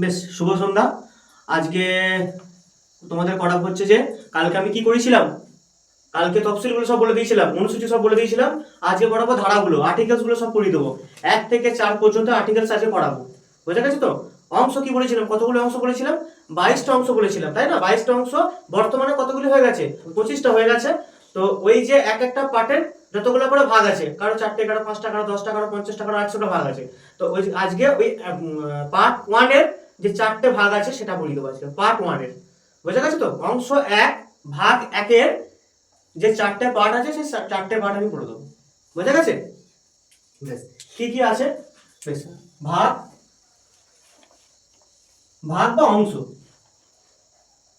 বেশ, শুভ সন্ধ্যা। আজকে তোমাদের করা হচ্ছে যে, কালকে আমি কি করেছিলাম? কালকে তফসিলগুলো সব বলে দিয়েছিলাম, অনুসূচি সব বলে দিয়েছিলাম, আজকে পড়াবো ধারাগুলো আর্টিকেলসগুলো সব পড়িয়ে দেবো। এক থেকে চার পর্যন্ত আর্টিকেলস আজকে পড়াবো বোঝা গেছে তো? অংশ কি বলেছিলাম? কতগুলো অংশ বলেছিলাম? বাইশটা অংশ বলেছিলাম, তাই না? বাইশটা অংশ, বর্তমানে কতগুলি হয়ে গেছে? পঁচিশটা হয়ে গেছে। তো ওই যে এক একটা পার্টের যতগুলো করে ভাগ আছে, কারও চারটে, কারও পাঁচটা, কারও দশটা, কারও পঞ্চাশটা, কারও একশোটা ভাগ আছে। তো ওই আজকে ওই পার্ট ওয়ানের যে চারটে ভাগ আছে সেটা বলে দেবো আজকে। পার্ট ওয়ানের বোঝা গেছে তো? অংশ এক, ভাগ একের যে চারটে পার্ট আছে, সেই চারটে পার্ট আমি পড়ে দেবো। বোঝা গেছে? কি কি আছে? ভাগ ভাগ বা অংশ।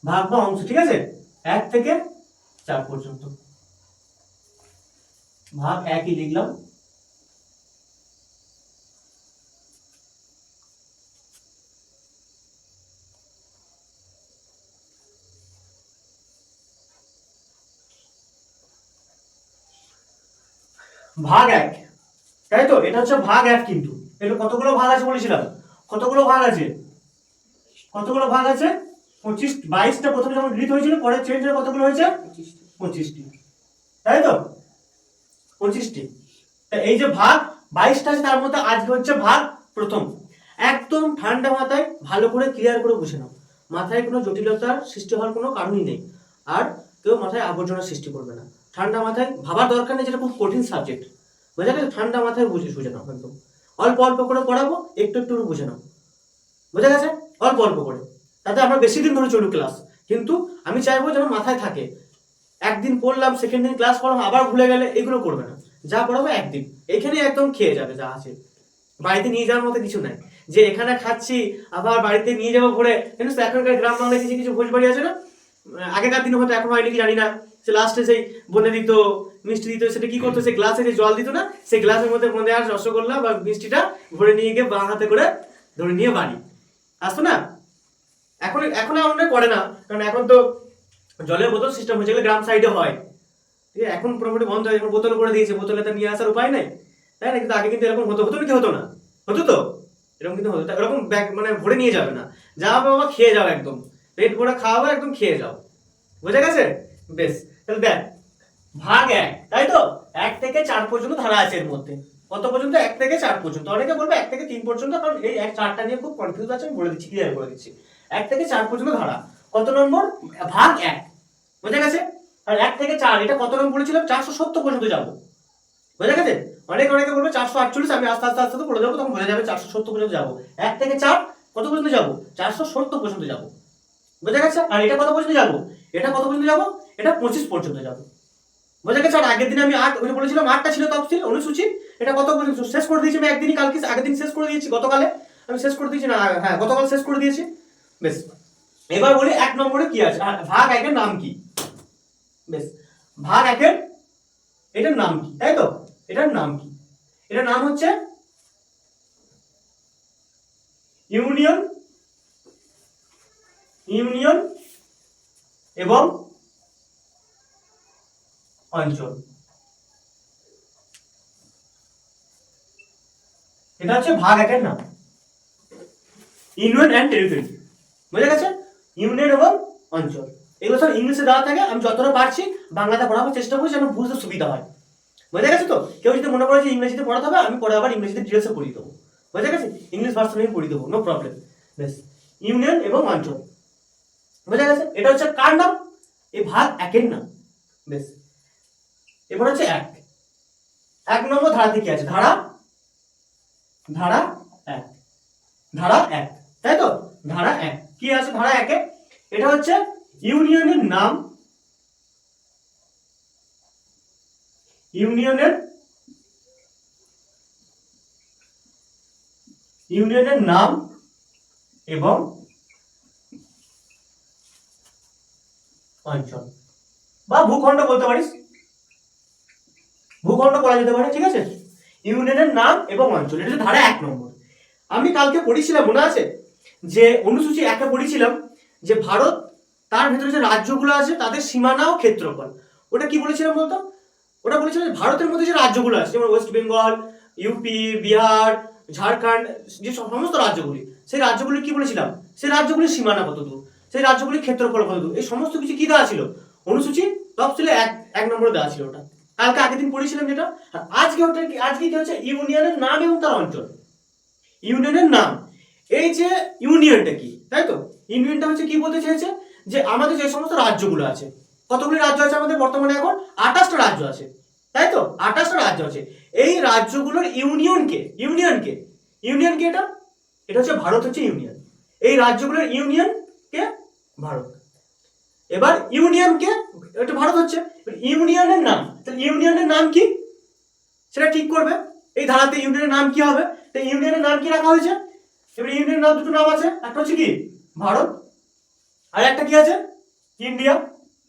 ভাগ বা অংশ, ঠিক আছে? এক থেকে চার পর্যন্ত। ভাগ একই লিখলাম। ভাগ এক। তাই তো? এটা হচ্ছে ভাগ এক কিন্তু। এটা কতগুলো ভাগ আছে বলেছিলাম? কতগুলো ভাগ আছে? কতগুলো ভাগ আছে? পঁচিশ বাইশটা প্রথমে যখন ডিলিট হয়েছিল পরে চেঞ্জ হয়ে কতগুলো হয়েছে? পঁচিশটি। তাই তো? পঁচিশটি। তা এই যে ভাগ বাইশটা আছে তার মধ্যে আজকে হচ্ছে ভাগ প্রথম। একদম ঠান্ডা মাথায় ভালো করে ক্লিয়ার করে বুঝে নাও। মাথায় কোনো জটিলতার সৃষ্টি হওয়ার কোনো কারণই নেই। আর কেউ মাথায় আবর্জনা সৃষ্টি করবে না। ঠান্ডা মাথায় ভাবার দরকার নেই যেটা খুব কঠিন সাবজেক্ট বোঝা গেছে? ঠান্ডা মাথায় বুঝে বুঝে নাও একদম। অল্প অল্প করে পড়াবো, একটু একটু বুঝে নাও। বোঝা গেছে? অল্প অল্প করে। তাতে আমরা বেশি দিন ধরে চলুক ক্লাস কিন্তু আমি চাইব যেন মাথায় থাকে। একদিন পড়লাম সেকেন্ড দিন ক্লাস পড়লাম, আবার ভুলে গেলে এগুলো করবে না। যা পড়াবো একদিন। এখানে একদম খেয়ে যাবে যা আছে। বাড়িতে নিয়ে যাওয়ার মতো কিছু নাই। যে এখানে খাচ্ছি, আবার বাড়িতে নিয়ে যাব ভরে। জানিস এখনকার গ্রাম বাংলায় কিছু কিছু ভোজ বাড়ি আছে না? আগেকার দিনে হয়তো, এখন হয়নি কি জানি না। সে লাস্টে সেই বনে দিত, মিষ্টি দিত, সেটা কি করতো? সেই গ্লাসে যে জল দিত না, সেই গ্লাসের মধ্যে বনে আর রসগোল্লা বা মিষ্টিটা ভরে নিয়ে গিয়ে বাঁ হাতে করে ধরে নিয়ে বাড়ি। আসতো না? এখন এখন আর অনেক করে না, কারণ এখন তো জলের বোতল সিস্টেম হয়েছে যেগুলো গ্রাম সাইডে হয়। ঠিক আছে? এখন মোটামুটি বন্ধ হয়ে এখন বোতল করে দিয়েছে, বোতলে তো নিয়ে আসার উপায় নাই। তাই না? কিন্তু আগে কিন্তু এরকম হতো হতো কি হতো না। হতো তো? এরকম কিন্তু হতো। এরকম ব্যাগ মানে ভরে নিয়ে যাবে না। যা বাবা, খেয়ে যাও একদম। পেট ভরে খাওয়াবো একদম খেয়ে যাও। বুঝে গেছে? বেশ, তাহলে দেখ, ভাগ এক, তাই তো? এক থেকে চার পর্যন্ত ধারা আছে এর মধ্যে। কত পর্যন্ত? এক থেকে চার পর্যন্ত। অনেকে বলবে এক থেকে তিন পর্যন্ত, কারণ এই এক চারটা নিয়ে খুব কনফিউজ আছে, আমি বলে দিচ্ছি ক্লিয়ার করে দিচ্ছি। এক থেকে চার পর্যন্ত ধারা। কত নম্বর? ভাগ এক। বুঝে গেছে? আর এক থেকে চার, এটা কত নম্বর বলেছিলাম? চারশো সত্তর পর্যন্ত যাব। বুঝে গেছে? অনেক, অনেকে বলবে চারশো আটচল্লিশ, আমি আস্তে আস্তে আস্তে বলে যাব তখন বোঝা যাবে চারশো সত্তর পর্যন্ত যাব। এক থেকে চার, কত পর্যন্ত যাব? চারশো সত্তর পর্যন্ত যাব। বোঝা গেছে? আর এটা কত পর্যন্ত যাব? এটা কত পর্যন্ত যাব? এটা পঁচিশ পর্যন্ত যাবে। বোঝা গেছে, আর আগের দিন আমি আট ওই বলেছিলাম, আটটা ছিল তফসিল অনুসূচি। এটা কত পর্যন্ত শেষ করে দিয়েছি আমি একদিনই কালকে, আগের দিন শেষ করে দিয়েছি, গতকালে। আমি শেষ করে দিয়েছি না হ্যাঁ গতকাল শেষ করে দিয়েছি। বেশ। এবার বলি এক নম্বরে কি আছে? ভাগ একের নাম কি? বেশ। ভাগ একের এটার নাম কি? তাই তো? এটার নাম কি? এটার নাম হচ্ছে ইউনিয়ন ইউনিয়ন এবং অঞ্চল এটা হচ্ছে ভাগ একের নাম। ইউনিয়ন অ্যান্ড টেরিটরি বুঝে গেছে? ইউনিয়ন এবং অঞ্চল। এগুলো সব ইংলিশে দেওয়া থাকে, আমি যতটা পারছি বাংলাতে পড়াবার চেষ্টা করছি যেন বুঝতে সুবিধা হয়। বুঝে গেছে তো? কেউ যদি মনে করে যে ইংরেজিতে পড়াতে হবে, আমি পরে আবার ইংরেজিতে ডিটেলসে পড়িয়ে দেবো। বুঝে গেছে? ইংলিশ ভার্সন আমি পড়িয়ে দেবো নো প্রবলেম বেশ ইউনিয়ন এবং অঞ্চল। বুঝে গেছে? এটা হচ্ছে কার নাম? এই ভাগ একের নাম। বেশ এবার হচ্ছে এক। এক নম্বর ধারাতে কি আছে। ধারা? ধারা এক। ধারা এক। তাই তো? ধারা এক। কি আছে ধারা একে? এটা হচ্ছে ইউনিয়নের নাম। ইউনিয়নের ইউনিয়নের নাম এবং অঞ্চল। বা ভূখণ্ড বলতে পারিস। ভূখণ্ড বলা যেতে পারে, ঠিক আছে? ইউনিয়নের নাম এবং অঞ্চল, এটা ধারা এক নম্বর। আমি কালকে পড়েছিলাম, মনে আছে? যে অনুসূচি একে পড়েছিলাম, যে ভারত, তার ভেতরে যে রাজ্যগুলো আছে, তাদের সীমানা ও ক্ষেত্রফল। ওটা কি বলেছিলাম বলতো? ওটা বলেছিলাম যে ভারতের মধ্যে যে রাজ্যগুলো আছে, যেমন West Bengal, UP, Bihar, Jharkhand, যে সমস্ত রাজ্যগুলি, সেই রাজ্যগুলি কি বলেছিলাম? সেই রাজ্যগুলির সীমানা কত দূর সেই রাজ্যগুলির ক্ষেত্রফল কত দূর এই সমস্ত কিছু কি দেওয়া ছিল? অনুসূচি তফসিলে এক এক নম্বরে দেওয়া ছিল ওটা। কালকে আগের দিন পড়েছিলাম যেটা আজকে ওটা কি আজকে কি হচ্ছে? ইউনিয়নের নাম এবং তার অঞ্চল। ইউনিয়নের নাম। এই যে ইউনিয়নটা কি, তাই তো? ইউনিয়নটা হচ্ছে কি বলতে চেয়েছে যে আমাদের যে সমস্ত রাজ্যগুলো আছে, কতগুলি রাজ্য আছে আমাদের বর্তমানে এখন? আঠাশটা রাজ্য আছে, তাই তো? আঠাশটা রাজ্য আছে। এই রাজ্যগুলোর ইউনিয়নকে ইউনিয়নকে ইউনিয়নকে এটা? এটা হচ্ছে ভারত হচ্ছে ইউনিয়ন। এই রাজ্যগুলোর ইউনিয়নকে ভারত। এবার ইউনিয়নকে এটা ভারত হচ্ছে। ইউনিয়নের নাম। তাহলে ইউনিয়নের নাম কি? সেটা ঠিক করবে। এই ধারাতে ইউনিয়নের নাম কি হবে? তো ইউনিয়নের নাম কি রাখা হয়েছে? এবার ইউনিয়নের নাম দুটো নাম আছে। একটা হচ্ছে কি? ভারত। আর একটা কি আছে? ইন্ডিয়া।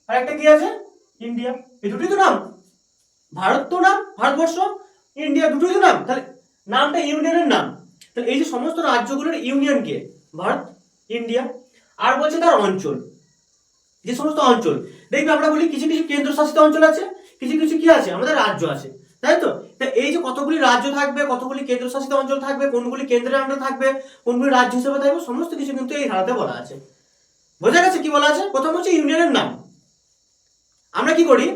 আর একটা কি আছে? ইন্ডিয়া। এই দুটোই তো নাম। ভারত তো নাম, ভারতবর্ষ। ইন্ডিয়া দুটোই তো নাম। তাহলে নামটা ইউনিয়নের নাম। তাহলে এই যে সমস্ত রাজ্যগুলোর ইউনিয়নকে ভারত, ইন্ডিয়া। আর বলছে তার অঞ্চল। যে সমস্ত অঞ্চল। দেখবে আমরা বলি কিছু কিছু কেন্দ্রশাসিত অঞ্চল আছে, কিছু কিছু কি আছে? আমাদের রাজ্য আছে। তাই তো? এই যে কতগুলি রাজ্য থাকবে, কতগুলি কেন্দ্রশাসিত অঞ্চল থাকবে, কোনগুলি কেন্দ্রের আন্ডারে থাকবে, কোনগুলি রাজ্য হিসেবে থাকবে, সমস্ত কিছু কিন্তু এই ধারাতে বলা আছে। বোঝা গেছে কি বলা আছে? প্রথম হচ্ছে ইউনিয়নের নাম। আমরা কি করি?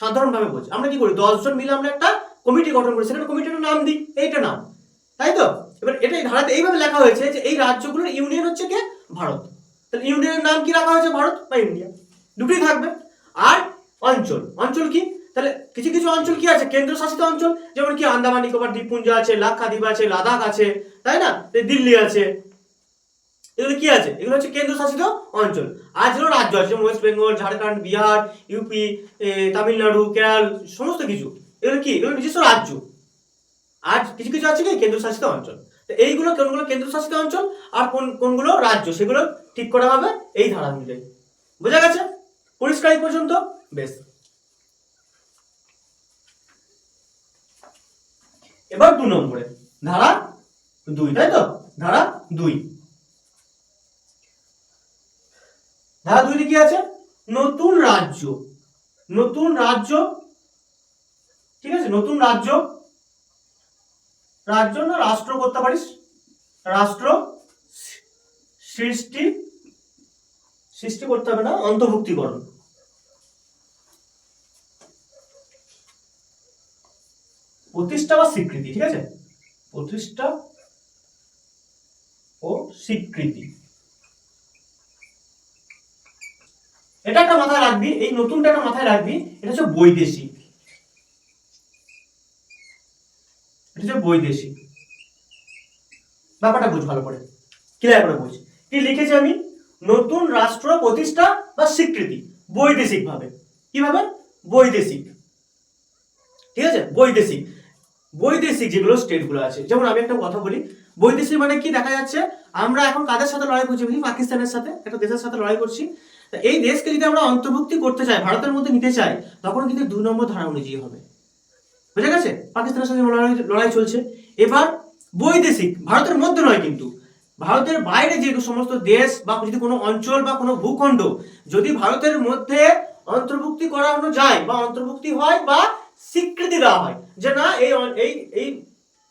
সাধারণভাবে বলছি। আমরা কি করি? দশজন মিলে আমরা একটা কমিটি গঠন করি। সেখানে কমিটির নাম দিই। এইটা নাম। তাই তো? এবার এটা ধারাতে এইভাবে লেখা হয়েছে যে এই রাজ্যগুলোর ইউনিয়ন হচ্ছে কে? ভারত। তাহলে ইউনিয়নের নাম কি রাখা হয়েছে? ভারত বা ইন্ডিয়া। দুটোই থাকবে। আর অঞ্চল। অঞ্চল কি? তাহলে কিছু কিছু অঞ্চল কি আছে? কেন্দ্রশাসিত অঞ্চল। যেমন কি আন্দামান, নিকোবর, দ্বীপপুঞ্জ আছে লাক্ষাদ্বীপ আছে, লাদাখ আছে, তাই না? দিল্লি আছে। এগুলো কি আছে? এগুলো হচ্ছে কেন্দ্রশাসিত অঞ্চল। আর যেগুলো রাজ্য আছে। যেমন West Bengal, Jharkhand, Bihar, UP Tamil Nadu, Kerala, সমস্ত কিছু। এগুলো কি? এগুলো নিজস্ব রাজ্য। আর কিছু কিছু আছে কি? কেন্দ্রশাসিত অঞ্চল। এইগুলো কোনগুলো কেন্দ্রশাসিত অঞ্চল আর কোন, কোনগুলো রাজ্য, সেগুলো ঠিক করা হবে এই ধারা অনুযায়ী। বোঝা গেছে? পরিষ্কার পর্যন্ত? বেশ। এবার দু নম্বরে। ধারা দুই, তাই তো? ধারা দুই। ধারা দুইতে কি আছে? নতুন রাজ্য। নতুন রাজ্য। ঠিক আছে? নতুন রাজ্য রাজ্য না রাষ্ট্র করতে পারিস? রাষ্ট্র সৃষ্টি সৃষ্টি করতে হবে না, অন্তর্ভুক্তিকরণ। প্রতিষ্ঠা বা স্বীকৃতি, ঠিক আছে? প্রতিষ্ঠা ও স্বীকৃতি। এটা একটা মাথায় রাখবি, এই নতুনটা একটা মাথায় রাখবি, এটা হচ্ছে বৈদেশিক। হচ্ছে বৈদেশিক ব্যাপারটা বুঝ ভালো করে। ক্লিয়ার করে বুঝ। কি লিখেছি আমি? নতুন রাষ্ট্র প্রতিষ্ঠা বা স্বীকৃতি। বৈদেশিক ভাবে। কীভাবে? বৈদেশিক। ঠিক আছে? বৈদেশিক। বৈদেশিক যেগুলো স্টেটগুলো আছে। যেমন আমি একটা কথা বলি। বৈদেশিক মানে কি দেখা যাচ্ছে? আমরা এখন কাদের সাথে লড়াই করছি পাকিস্তানের সাথে। একটা দেশের সাথে লড়াই করছি। এই দেশকে যদি আমরা অন্তর্ভুক্তি করতে চাই, ভারতের মধ্যে নিতে চাই, তখন কিন্তু দুই নম্বর ধারা অনুযায়ী হবে। বুঝে গেছে? পাকিস্তানের সাথে লড়াই চলছে। এবার বৈদেশিক, ভারতের মধ্যে নয় কিন্তু। ভারতের বাইরে যে সমস্ত দেশ বা যদি কোনো অঞ্চল বা কোনো ভূখণ্ড যদি ভারতের মধ্যে অন্তর্ভুক্তি করানো যায় বা অন্তর্ভুক্তি হয় বা স্বীকৃতি দেওয়া হয়, যে না, এই এই এই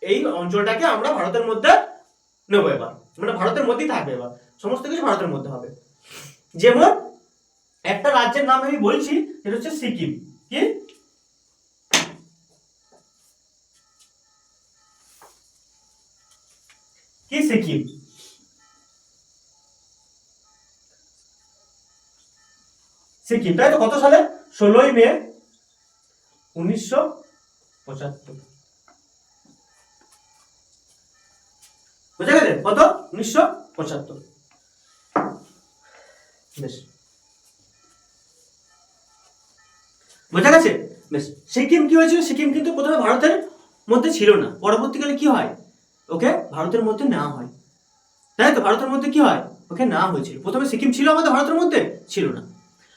এই অঞ্চলটাকে আমরা ভারতের মধ্যে নেব এবার। মানে ভারতের মধ্যেই থাকবে এবার। সমস্ত কিছু ভারতের মধ্যে হবে। যেমন একটা রাজ্যের নাম আমি বলছি, সেটা হচ্ছে সিকিম। কি? কি সিকিম? সিকিম, তাই তো কত সালে? ষোলোই মে উনিশশো পঁচাত্তর। বুঝা গেছে? কত? উনিশশো পঁচাত্তর। বেশ। বোঝা গেছে? বেশ। সিকিম কি হয়েছিল? সিকিম কিন্তু প্রথমে ভারতের মধ্যে ছিল না। পরবর্তীকালে কি হয়? ওকে? ভারতের মধ্যে নেওয়া হয়। তাই তো? ভারতের মধ্যে কি হয়? ওকে, না হয়েছিল। প্রথমে সিকিম ছিল আমাদের? ভারতের মধ্যে ছিল না।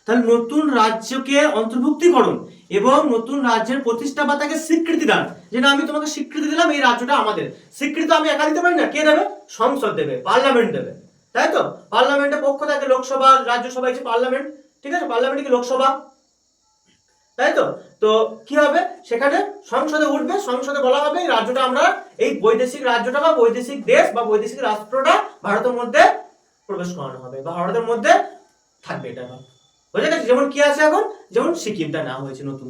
তাহলে নতুন রাজ্যকে অন্তর্ভুক্তিকরণ এবং নতুন রাজ্যের প্রতিষ্ঠা বা তাকে স্বীকৃতি দান। যে না, আমি তোমাকে স্বীকৃতি দিলাম, এই রাজ্যটা আমাদের। স্বীকৃতি আমি একা দিতে পারি না। কে দেবে? সংসদ দেবে, পার্লামেন্ট দেবে। তাই তো? পার্লামেন্টের পক্ষ থাকে লোকসভা, রাজ্যসভা পার্লামেন্ট, ঠিক আছে? পার্লামেন্ট কি লোকসভা? তাই তো? তো কি হবে? সেখানে সংসদে উঠবে, সংসদে বলা হবে এই রাজ্যটা আমরা, এই বৈদেশিক রাজ্যটা বা বৈদেশিক দেশ বা বৈদেশিক রাষ্ট্রটা ভারতের মধ্যে প্রবেশ করানো হবে বা ভারতের মধ্যে থাকবে এটা বোঝা গেছে? যেমন কি আছে এখন? যেমন সিকিমটা নেওয়া হয়েছে নতুন।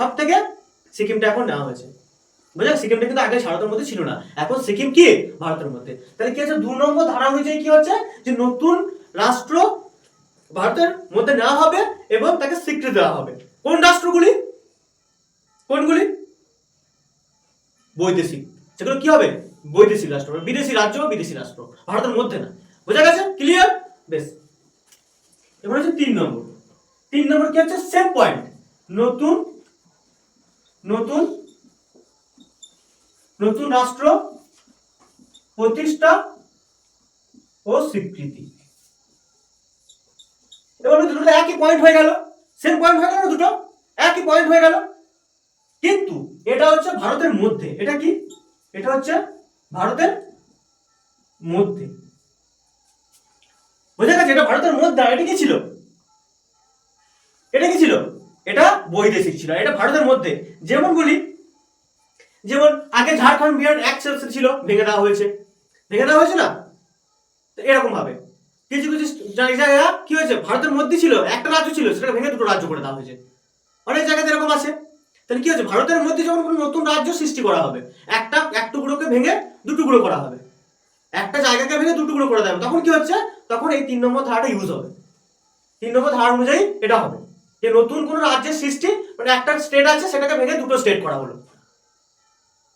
সব থেকে সিকিমটা এখন নেওয়া হয়েছে। বুঝলেন সিকিমটা কিন্তু আগে ভারতের মধ্যে ছিল না। এখন সিকিম কি? ভারতের মধ্যে। তাহলে কি আছে? দু নম্বর ধারা অনুযায়ী কি হচ্ছে? যে নতুন রাষ্ট্র ভারতের মধ্যে নেওয়া হবে এবং তাকে স্বীকৃতি দেওয়া হবে। কোন রাষ্ট্রগুলি? কোনগুলি? বৈদেশিক। সেগুলো কি হবে? বৈদেশিক রাষ্ট্র। মানে বিদেশি রাজ্য বিদেশি রাষ্ট্র। ভারতের মধ্যে না। বোঝা গেছে? ক্লিয়ার বেশ। এবার হচ্ছে তিন নম্বর। তিন নম্বর কি হচ্ছে? সেম পয়েন্ট নতুন নতুন নতুন রাষ্ট্র, প্রতিষ্ঠা ও স্বীকৃতি। এবার দুটো একই পয়েন্ট হয়ে গেল। সেম পয়েন্ট হয়ে গেল দুটো? একই পয়েন্ট হয়ে গেল। কিন্তু এটা হচ্ছে ভারতের মধ্যে। এটা কি? এটা হচ্ছে ভারতের মধ্যে। বোঝা গেছে? এটা ভারতের মধ্যে এটা কি ছিল? এটা কি ছিল? এটা বৈদেশিক ছিল। এটা ভারতের মধ্যে। যেমন বলি, যেমন আগে ঝাড়খণ্ড, বিহার এক ছিল, ভেঙে দেওয়া হয়েছে। ভেঙে দেওয়া হয়েছে না? তো এরকম ভাবে। কিছু কিছু জায়গা জায়গা কি হয়েছে? ভারতের মধ্যে ছিল, একটা রাজ্য ছিল সেটাকে ভেঙে দুটো রাজ্য করে দেওয়া হয়েছে। অনেক জায়গাতে এরকম আছে। তাহলে কি হচ্ছে ভারতের মধ্যে যখন কোনো নতুন রাজ্য সৃষ্টি করা হবে, একটা, এক টুকরোকে ভেঙে দু টুকরো করা হবে। একটা জায়গাকে ভেঙে দু টুকরো করে দেওয়া তখন কি হচ্ছে? তখন এই তিন নম্বর ধারাটা ইউজ হবে। তিন নম্বর ধারা অনুযায়ী এটা হবে। যে নতুন কোনো রাজ্যের সৃষ্টি মানে একটা স্টেট আছে, সেটাকে ভেঙে দুটো স্টেট করা হলো।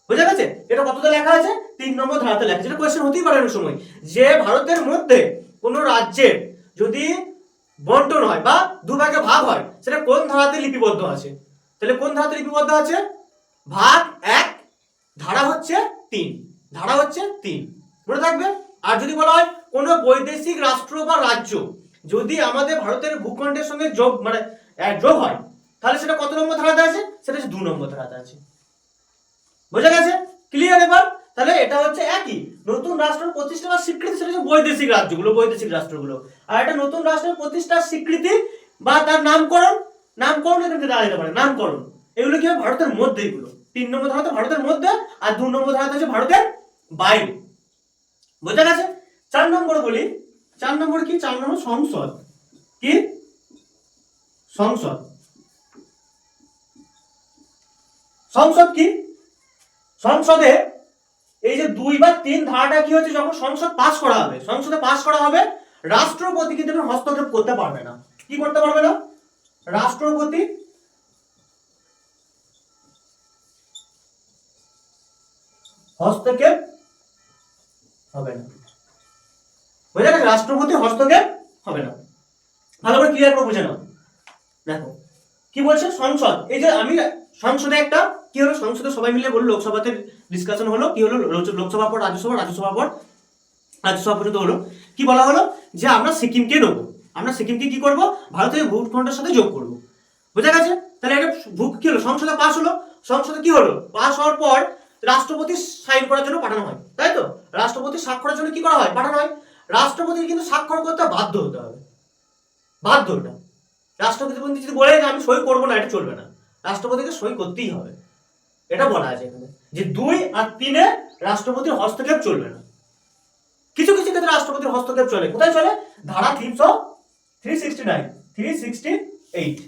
বুঝা গেছে? এটা কতটা লেখা আছে? তিন নম্বর ধারাতে লেখা যেটা কোয়েশ্চেন হতেই পারে অনেক সময়। যে ভারতের মধ্যে কোনো রাজ্যের যদি বন্টন হয় বা দুভাগে ভাগ হয়, সেটা কোন ধারাতে লিপিবদ্ধ আছে? তাহলে কোন ধারাতে লিপিবদ্ধ আছে? ভাগ এক, ধারা হচ্ছে তিন, ধারা হচ্ছে তিন। মনে থাকবে? আর যদি বলা হয় কোনো বৈদেশিক রাষ্ট্র বা রাজ্য যদি আমাদের ভারতের ভূখণ্ডের সঙ্গে যোগ মানে যোগ হয়, তাহলে সেটা কত নম্বর ধারাতে আছে? সেটা হচ্ছে দু নম্বর ধারাতে আছে। বোঝা গেছে? ক্লিয়ার এবার? তাহলে এটা হচ্ছে একই। নতুন রাষ্ট্র প্রতিষ্ঠা বা স্বীকৃতি সেটা হচ্ছে বৈদেশিক রাজ্যগুলো, বৈদেশিক রাষ্ট্রগুলো। আর এটা নতুন রাষ্ট্রের প্রতিষ্ঠার স্বীকৃতি বা তার নামকরণ নামকরণ এখানে দাঁড়াতে পারে, নামকরণ। এগুলো কি হয় ভারতের মধ্যে এগুলো। তিন নম্বর ধারা ভারতের মধ্যে আর দু নম্বর ধারা হচ্ছে ভারতের বাইরে। বোঝা গেছে? চার নম্বর বলি, চার নম্বর কি? চার নম্বর সংসদ। কি? সংসদ। সংসদ কি? সংসদে এই যে দুই বা তিন ধারাটা কি হচ্ছে? যখন সংসদ পাস করা হবে, সংসদে পাস করা হবে, রাষ্ট্রপতি কিন্তু হস্তক্ষেপ করতে পারবে না। কি করতে পারবে না? রাষ্ট্রপতি হস্তক্ষেপ হবে না। বুঝে গেছে? রাষ্ট্রপতি হস্তক্ষেপ হবে না। ভালো করে ক্লিয়ার করে বুঝে নাও। দেখো, কি বলছে? সংসদ। এই যে আমি সংসদে একটা, কি হলো? সংসদে সবাই মিলে বলল, লোকসভাতে ডিসকাশন হলো, কি হলো? লোক- লোকসভা পর রাজ্যসভা রাজ্যসভা পর রাজ্যসভা পর্যন্ত হলো। কি বলা হলো? যে আমরা সিকিমকে নেব। আমরা সিকিমকে কি করব? ভারতের ভূখণ্ডের সাথে যোগ করব। বোঝা গেছে? তাহলে এটা ভূ- কি হলো? সংসদে পাস হলো। সংসদে কি হলো? পাস হওয়ার পর রাষ্ট্রপতি সাইন করার জন্য পাঠানো হয়। তাই তো? রাষ্ট্রপতি স্বাক্ষরের জন্য কি করা হয়? পাঠানো হয়। রাষ্ট্রপতি কিন্তু স্বাক্ষর করতে বাধ্য হতে হবে। বাধ্য এটা রাষ্ট্রপতি যদি বলে যে আমি সই করব না, এটা চলবে না। রাষ্ট্রপতিকে সই করতেই হবে। এটা বলা আছে যে দুই আর তিনে রাষ্ট্রপতির হস্তক্ষেপ চলবে না। কিছু কিছু ক্ষেত্রে রাষ্ট্রপতির হস্তক্ষেপ চলে। কোথায় চলে? ধারা তিনশো three sixty nine three sixty eight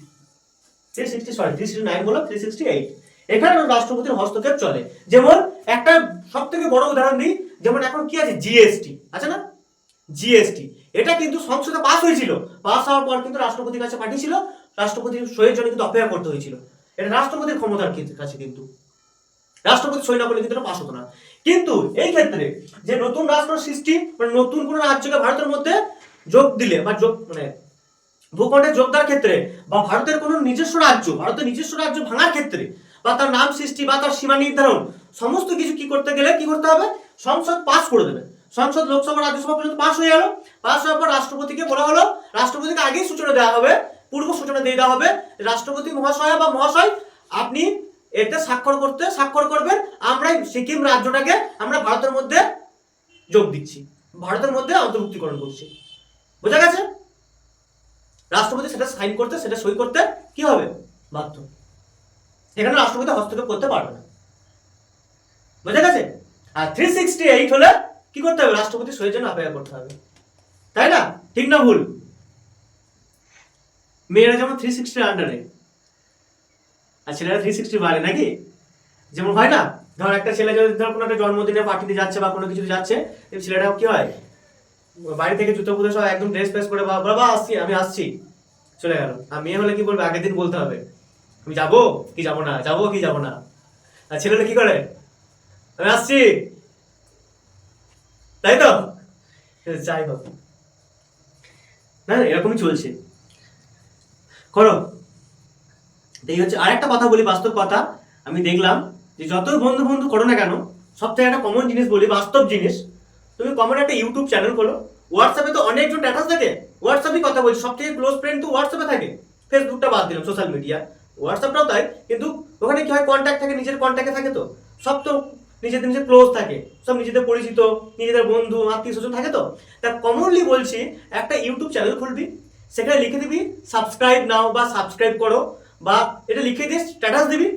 three sixty sorry three sixty nine বলো থ্রি সিক্সটি এইট এখানে রাষ্ট্রপতির হস্তক্ষেপ চলে। যেমন একটা সব থেকে বড় উদাহরণ দিই, যেমন এখন কি আছে? জিএসটি আছে না? জিএসটি এটা কিন্তু সংসদে পাস হয়েছিল। পাস হওয়ার পর কিন্তু রাষ্ট্রপতির কাছে পাঠিয়েছিল। রাষ্ট্রপতির সইয়ের জন্য কিন্তু অপেক্ষা করতে হয়েছিল। এটা রাষ্ট্রপতির ক্ষমতার কাছে কিন্তু। রাষ্ট্রপতি সই না করলে কিন্তু পাস হতো না। কিন্তু এই ক্ষেত্রে যে নতুন রাষ্ট্র সৃষ্টি মানে নতুন কোন রাজ্যকে ভারতের মধ্যে যোগ দিলে বা যোগ মানে ভূখণ্ডে যোগ দেওয়ার ক্ষেত্রে বা ভারতের কোনো নিজস্ব রাজ্য, ভারতের নিজস্ব রাজ্য ভাঙার ক্ষেত্রে বা তার নাম সৃষ্টি বা তার সীমা নির্ধারণ, সমস্ত কিছু কি করতে গেলে কি করতে হবে? সংসদ পাস করে দেবে। সংসদ লোকসভা রাজ্যসভা পর্যন্ত পাস হয়ে গেল। পাস হওয়ার পর রাষ্ট্রপতিকে বলা হলো, রাষ্ট্রপতিকে আগেই সূচনা দেওয়া হবে পূর্ব সূচনা দিয়ে দেওয়া হবে, রাষ্ট্রপতি মহাশয় বা মহাশয়, আপনি এতে স্বাক্ষর করতে, স্বাক্ষর করবেন। আমরা সিকিম রাজ্যটাকে আমরা ভারতের মধ্যে যোগ দিচ্ছি। ভারতের মধ্যে অন্তর্ভুক্তিকরণ করছি। বোঝা গেছে? রাষ্ট্রপতি সেটা সাইন করতে, সেটা সই করতে কি হবে? বাধ্য। এখানে রাষ্ট্রপতি হস্তক্ষেপ করতে পারবে না। বোঝা গেছে? আর থ্রি সিক্সটি এইট হলে কি করতে হবে? রাষ্ট্রপতি সইয়ের জন্য অপেক্ষা করতে হবে। তাই না? ঠিক না ভুল? মেয়েরা যেমন থ্রি সিক্সটির আন্ডারে আর ছেলেরা থ্রি সিক্সটি বাড়ে নাকি? যেমন হয় না? ধর একটা ছেলে যদি ধর কোনো একটা জন্মদিনে পার্টিতে যাচ্ছে বা কোনো কিছুতে যাচ্ছে ছেলেটা কি হয়? বাড়ি থেকে জুতো পুতো সব একদম ড্রেস ফ্রেস করে বা বাবা আসছি আমি আসছি। চলে গেল। আর মেয়ে হলে কি বলবে? আগের দিন বলতে হবে। আমি যাব? কি যাব না? যাব কি যাব না? আর ছেলেটা কি করে? আমি আসছি। তাই তো? যাই হোক। না, এরকমই চলছে। করো। এই হচ্ছে আরেকটা কথা বলি, বাস্তব কথা। আমি দেখলাম যে যতই বন্ধু বন্ধু করো না কেন সব থেকে একটা কমন জিনিস বলি, বাস্তব জিনিস। তুমি কমন একটা ইউটিউব চ্যানেল খোলো হোয়াটসঅ্যাপে তো অনেকজন স্ট্যাটাস থাকে। হোয়াটসঅ্যাপে কথা বলছি সব থেকে ক্লোজ ফ্রেন্ড তো হোয়াটসঅ্যাপে থাকে। ফেসবুকটা বাদ দিলাম সোশ্যাল মিডিয়া হোয়াটসঅ্যাপটাও তাই, কিন্তু ওখানে কি হয় কন্ট্যাক্ট থাকে, নিজের কন্ট্যাক্টে থাকে তো। সব তো নিজেদের নিজের ক্লোজ থাকে। সব নিজেদের পরিচিত, নিজেদের বন্ধু, আত্মীয় স্বজন থাকে তো। তা কমনলি বলছি, একটা ইউটিউব চ্যানেল খুলবি, সেখানে লিখে দিবি সাবস্ক্রাইব নাও বা সাবস্ক্রাইব করো। বা এটা লিখে দিয়ে স্ট্যাটাস দিবি।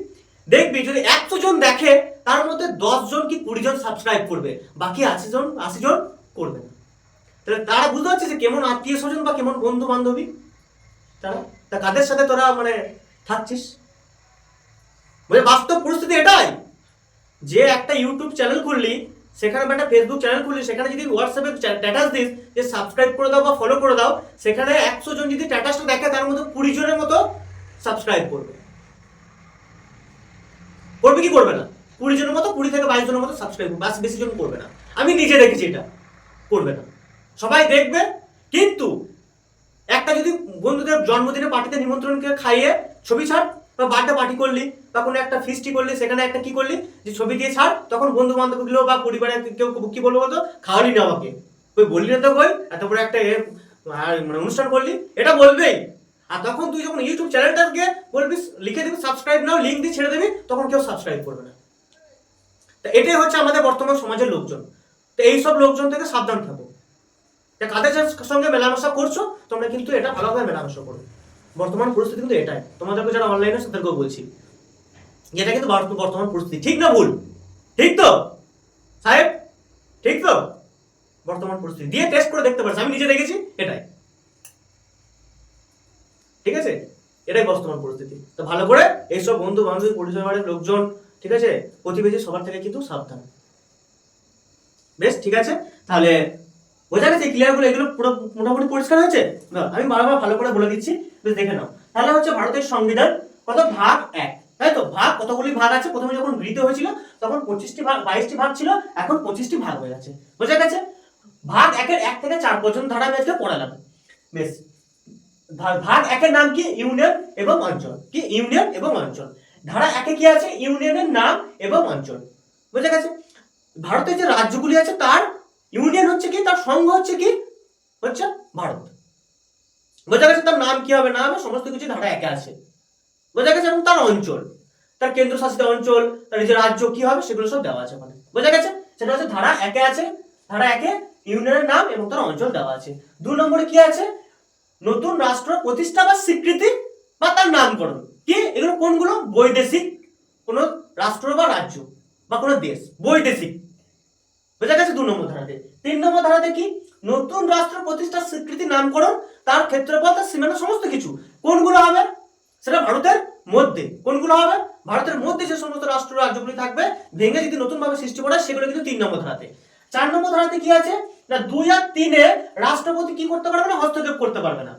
দেখবি যদি একশো জন দেখে, তার মধ্যে জন কি কুড়ি জন সাবস্ক্রাইব করবে? বাকি আশি জন আশি জন করবে না। তাহলে তারা বুঝতে পারছে যে কেমন আত্মীয় স্বজন বা কেমন বন্ধু বান্ধবী তারা, তা কাদের সাথে তোরা মানে থাকছিস? মানে বাস্তব পরিস্থিতি এটাই। যে একটা ইউটিউব চ্যানেল খুললি, সেখানে বা একটা ফেসবুক চ্যানেল খুললি, সেখানে যদি হোয়াটসঅ্যাপে স্ট্যাটাস দিস, যে সাবস্ক্রাইব করে দাও বা ফলো করে দাও, সেখানে একশো জন যদি স্ট্যাটাসটা দেখে, তার মধ্যে কুড়ি জনের মতো সাবস্ক্রাইব করবে। করবে কি করবে না? কুড়ি জনের মতো, কুড়ি থেকে বাইশ জনের মতো সাবস্ক্রাইব করবে। বাস বেশি জন করবে না। আমি নিজে দেখেছি এটা। করবে না। সবাই দেখবে, কিন্তু একটা যদি বন্ধুদের জন্মদিনে পার্টিতে নিমন্ত্রণকে খাইয়ে ছবি ছাড়, বা বার্থডে পার্টি করলি, বা কোনো একটা ফিস্টি করলি, সেখানে একটা কি করলি, যে ছবি দিয়ে ছাড়, তখন বন্ধু বান্ধবগুলো বা পরিবারের কেউ কি বলব বলতো? খাওয়ালি না আমাকে। ওই বললি না তো কই? এত বড় একটা মানে অনুষ্ঠান করলি? এটা বলবেই। আর তখন তুই যখন ইউটিউব চ্যানেলটাকে বলবি, লিখে দিবি সাবস্ক্রাইব নাও লিঙ্ক দিয়ে ছেড়ে দিবি, তখন কেউ সাবস্ক্রাইব করবে না। তো এটাই হচ্ছে আমাদের বর্তমান সমাজের লোকজন। তো এইসব লোকজন থেকে সাবধান থাকো। যে কাদের সঙ্গে মেলামেশা করছ, তোমরা কিন্তু এটা ভালোভাবে মেলামেশা করো বর্তমান পরিস্থিতি কিন্তু এটাই। তোমাদেরকে যারা অনলাইনে তাদেরকেও বলছি। এটা কিন্তু বর্তমান পরিস্থিতি। ঠিক না ভুল? ঠিক তো? সাহেব? ঠিক তো? বর্তমান পরিস্থিতি। দিয়ে টেস্ট করে দেখতে পারছি আমি নিজে দেখেছি, এটাই। ঠিক আছে? এটাই বর্তমান পরিস্থিতি। তো ভালো করে এইসব বন্ধু বান্ধবী পরিবারের লোকজন, ঠিক আছে? প্রতিবেশী সবার থেকে কিন্তু সাবধান। বেশ, ঠিক আছে? তাহলে বোঝা গেছে ক্লিয়ারগুলো এগুলো পুরো মোটামুটি পরিষ্কার হয়েছে? আমি বারবার ভালো করে বলে দিচ্ছি, বেশ, দেখে নাও। তাহলে হচ্ছে ভারতের সংবিধান কত ভাগ এক, তাই তো? ভাগ, কতগুলি ভাগ আছে? প্রথমে যখন গৃহীত হয়েছিল, তখন পঁচিশটি ভাগ, বাইশটি ভাগ ছিল, এখন পঁচিশটি ভাগ হয়ে গেছে। বোঝা গেছে? ভাগ একের এক থেকে চার পর্যন্ত ধারা আমি আজকে পড়ালাম বেশ ভাগ একের নাম কি? ইউনিয়ন এবং অঞ্চল। কি? ইউনিয়ন এবং অঞ্চল। ধারা একে কি আছে? ইউনিয়নের নাম এবং অঞ্চল। বুঝে গেছে? ভারতের যে রাজ্যগুলি আছে, তার ইউনিয়ন হচ্ছে কি? তার সংঘ হচ্ছে কি? হচ্ছে ভারত। বোঝা গেছে? তার নাম কি হবে? না হবে সমস্ত কিছু ধারা একে আছে। বোঝা গেছে? এবং তার অঞ্চল। তার কেন্দ্রশাসিত অঞ্চল, তার যে রাজ্য, কি হবে? সেগুলো সব দেওয়া আছে ওখানে। বোঝা গেছে? সেটা হচ্ছে ধারা একে আছে। ধারা একে ইউনিয়নের নাম এবং তার অঞ্চল দেওয়া আছে। দু নম্বরে কি আছে? নতুন রাষ্ট্র প্রতিষ্ঠা বা স্বীকৃতি বা তার নামকরণ। কি? এগুলো কোনগুলো? বৈদেশিক কোন রাষ্ট্র বা রাজ্য বা কোনো দেশ। বৈদেশিক। বোঝা গেছে দু নম্বর ধারাতে। তিন নম্বর ধারাতে কি? নতুন রাষ্ট্র প্রতিষ্ঠার স্বীকৃতি, নামকরণ, তার ক্ষেত্রফল, তার সীমানা, সমস্ত কিছু। কোনগুলো হবে? সেটা ভারতের মধ্যে। কোনগুলো হবে? ভারতের মধ্যে যে সমস্ত রাষ্ট্র, রাজ্যগুলি থাকবে, ভেঙে যদি নতুন ভাবে সৃষ্টি করা সেগুলো কিন্তু তিন নম্বর ধারাতে। চার নম্বর ধারাতে কি আছে? না, দুই আর তিনে রাষ্ট্রপতি কি করতে পারবে না, হস্তক্ষেপ করতে পারবে না।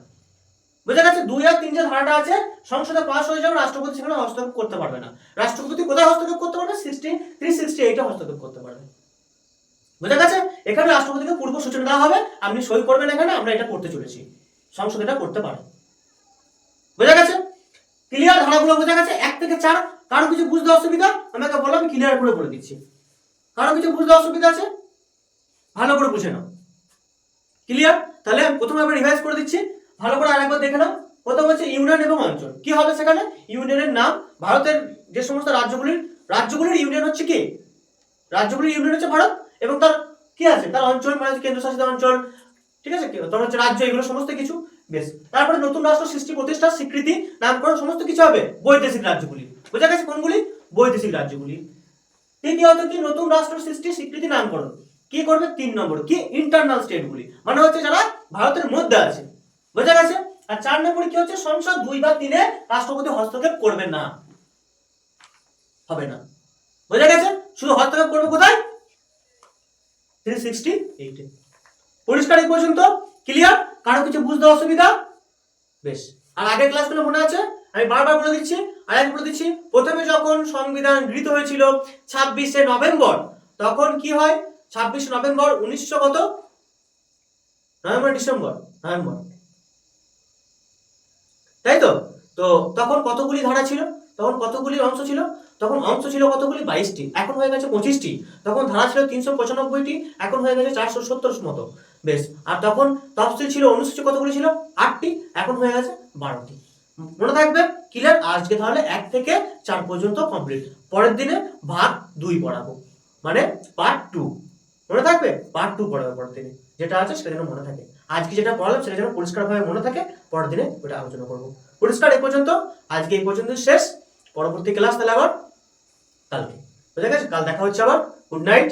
বোঝা গেছে? দুই আর তিন যে ধারাটা আছে, সংসদে পাস হয়ে যাবে, রাষ্ট্রপতি সেখানে হস্তক্ষেপ করতে পারবে না। রাষ্ট্রপতি কোথায় হস্তক্ষেপ করতে পারবে? সিক্সটি থ্রি সিক্সটি এইটে হস্তক্ষেপ করতে পারবে। বোঝা গেছে? এখানে রাষ্ট্রপতিকে পূর্ব সূচনা দেওয়া হবে, আপনি সই করবেন এখানে, আমরা এটা করতে চলেছি। সংসদ এটা করতে পারে। বোঝা গেছে? ক্লিয়ার ধারাগুলো বোঝা গেছে? এক থেকে চার, কারও কিছু বুঝতে অসুবিধা? আমাকে বলো, আমি ক্লিয়ার করে বলে দিচ্ছি। কারও কিছু বুঝতে অসুবিধা আছে? ভালো করে বুঝে নাও। ক্লিয়ার তাহলে প্রথমে আমরা রিভাইজ করে দিচ্ছি। ভালো করে আরেকবার দেখে নাও। প্রথম হচ্ছে ইউনিয়ন এবং অঞ্চল। কি হবে সেখানে? ইউনিয়নের নাম ভারতের যে সমস্ত রাজ্যগুলির রাজ্যগুলির ইউনিয়ন হচ্ছে কি? রাজ্যগুলির ইউনিয়ন হচ্ছে ভারত এবং তার কি আছে? তার অঞ্চল মানে কেন্দ্রশাসিত অঞ্চল। ঠিক আছে? তোমার হচ্ছে রাজ্য, এগুলো সমস্ত কিছু। বেশ। তারপরে নতুন রাষ্ট্র, সৃষ্টি, প্রতিষ্ঠা, স্বীকৃতি, নামকরণ, সমস্ত কিছু হবে বৈদেশিক রাজ্যগুলি। বোঝা গেছে কোনগুলি? বৈদেশিক রাজ্যগুলি। তৃতীয়ত কি? নতুন রাষ্ট্র, সৃষ্টি, স্বীকৃতি, নামকরণ। কি করবে? তিন নম্বর। কি? ইন্টারনাল স্টেটগুলি মানে হচ্ছে যারা ভারতের মধ্যে আছে। বোঝা গেছে? আর চার নম্বরে কি হচ্ছে? সংসদ দুই বা তিনে রাষ্ট্রপতি হস্তক্ষেপ করবে না। হবে না। বোঝা গেছে? শুধু হস্তক্ষেপ করবে কোথায়? থ্রি সিক্সটি এইটে পরিষ্কার পর্যন্ত? ক্লিয়ার কারও কিছু বুঝতে অসুবিধা? বেশ। আর আগের ক্লাসগুলো মনে আছে? আমি বারবার বলে দিচ্ছি আর এক বলে দিচ্ছি। প্রথমে যখন সংবিধান গৃহীত হয়েছিল ছাব্বিশে নভেম্বর, তখন কি হয়? ছাব্বিশে নভেম্বর, উনিশশো কত? November, December, November. তাই তো? তো তখন কতগুলি ধারা ছিল? তখন কতগুলি অংশ ছিল? তখন অংশ ছিল কতগুলি? বাইশটি। এখন হয়ে গেছে পঁচিশটি। তখন ধারা ছিল তিনশো পঁচানব্বইটি। এখন হয়ে গেছে চারশো সত্তর মতো। বেশ। আর তখন তফসিল ছিল অনুসূচি কতগুলি ছিল? আটটি। এখন হয়ে গেছে বারোটি। মনে থাকবে? ক্লিয়ার? আজকে তাহলে এক থেকে চার পর্যন্ত কমপ্লিট। পরের দিনে ভাগ দুই পড়াবো। মানে পার্ট টু মনে থাকবে? পার্ট টু পড়াবে পরের দিনে যেটা আছে সেটা যেন মনে থাকে। আজকে যেটা পড়ালাম সেটা যেন পরিষ্কারভাবে মনে থাকে, পরের দিনে ওটা আলোচনা করব। পরিষ্কার এই পর্যন্ত। আজকে এই পর্যন্ত শেষ। পরবর্তী ক্লাস তাহলে আবার কালকে। বুঝা গেছে? কাল দেখা হচ্ছে আবার। Good night